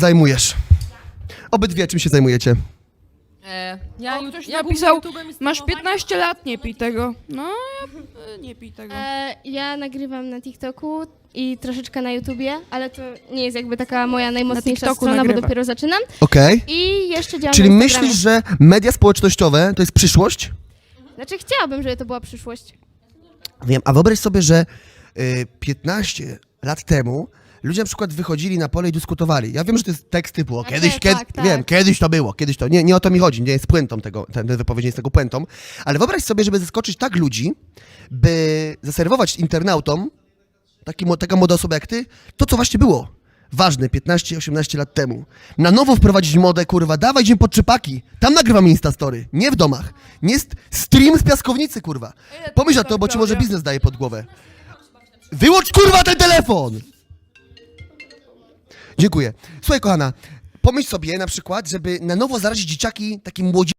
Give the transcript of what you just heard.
zajmujesz? Obydwie czym się zajmujecie? E, ja, O, ju- ktoś ja YouTube'em i Masz streamowaniem. 15 lat, nie pij tego. No, ja e, nie pij tego. E, ja nagrywam na TikToku i troszeczkę na YouTubie, ale to nie jest jakby taka moja najmocniejsza TikToku strona, bo nagrywa. dopiero zaczynam. Okej. I jeszcze działam Czyli na Instagramie. myślisz, że media społecznościowe to jest przyszłość? Znaczy chciałabym, żeby to była przyszłość. Wiem, a wyobraź sobie, że y, 15 lat temu ludzie na przykład wychodzili na pole i dyskutowali. Ja wiem, że to jest tekst typu, o, kiedyś, kiedy, tak, tak. wiem, kiedyś to było, kiedyś to, nie, nie o to mi chodzi, nie jest puentą tego, ten, ten wypowiedź nie jest tego puentą, ale wyobraź sobie, żeby zaskoczyć tak ludzi, by zaserwować internautom, taki, mo- taka młoda osoba jak ty, to co właśnie było ważne 15-18 lat temu. Na nowo wprowadzić modę, kurwa, dawaj idziemy pod czypaki, tam nagrywam Instastory, nie w domach, nie st- stream z piaskownicy, kurwa. Pomyśl na to, bo ci może biznes daje pod głowę. Wyłącz kurwa ten telefon! Dziękuję. Słuchaj, kochana, pomyśl sobie na przykład, żeby na nowo zarazić dzieciaki takim młodzi